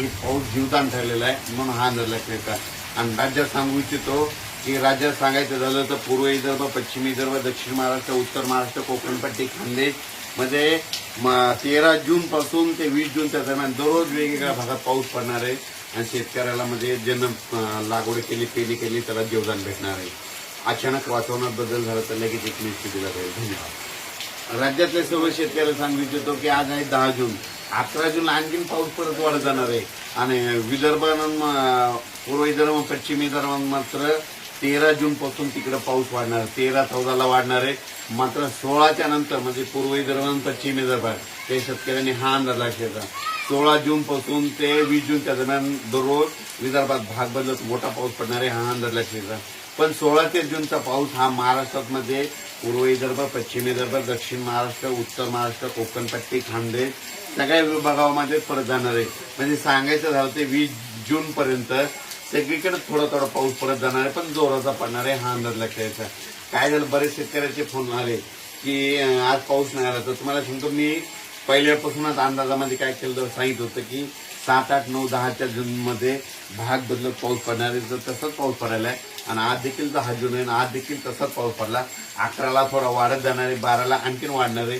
की पाऊस जीवदान ठरलेला आहे म्हणून हा अंदाज लक्षात आणि राज्यात सांगू इच्छितो की राज्यात सांगायचं झालं तर पूर्व विदर्भ पश्चिम विदर्भ दक्षिण महाराष्ट्र उत्तर महाराष्ट्र कोकणपट्टी खानदेश. मध्ये म्हणजे, तेरा जून पासून ते वीस जूनच्या दरम्यान दररोज वेगवेगळ्या भागात पाऊस पडणार आहे. आणि शेतकऱ्याला म्हणजे ज्यांना लागवड केली पेरणी केली त्याला जीवदान भेटणार आहे. अचानक वातावरणात बदल झाला तर लगेच एक निश्चित दिला जाईल धन्यवाद. राज्यातल्या सर्व शेतकऱ्याला सांगू इच्छितो की आज आहे दहा जून. अकरा जून आणखीन पाऊस परत वाढत जाणार आहे. आणि विदर्भानं पूर्व विदर्भ पश्चिम विदर्भात मात्र तेरा जून पासून तिकडे पाऊस वाढणार. तेरा चौदाला वाढणार आहे. मात्र सोळाच्या नंतर म्हणजे पूर्व विदर्भ आणि पश्चिम विदर्भात ते शेतकऱ्यांनी हा अंदाज लक्षात सोळा जून पासून ते वीस जूनच्या दरम्यान दररोज विदर्भात भाग बदलत मोठा पाऊस पडणार आहे हा अंदाज लक्षात पण सोळा ते जूनचा पाऊस हा महाराष्ट्रामध्ये पूर्व विदर्भ पश्चिम विदर्भ दक्षिण महाराष्ट्र उत्तर महाराष्ट्र कोकणपट्टी खानदेश सगळ्या विभागामध्ये परत जाणार आहे. म्हणजे सांगायचं झालं ते वीस जून पर्यंत सगळीकडे थोडा थोडा पाऊस परत जाणार आहे पण जोराचा पडणार आहे हा अंदाज लक्षात यायचा काय झालं बरेच शेतकऱ्याचे फोन आले की आज पाऊस नाही आला तर तुम्हाला सांगतो मी पहिल्यापासूनच अंदाजामध्ये काय केलं होतं, सांगितलं होतं की सात आठ नऊ दहाच्या जूनमध्ये भाग बदलत पाऊस पडणार आहे. तर तसंच पाऊस पडायला आहे आणि आज देखील दहा जून आहे आणि आज देखील तसाच पाऊस पडला अकराला थोडा वाढत जाणार आहे बाराला आणखीन वाढणार आहे.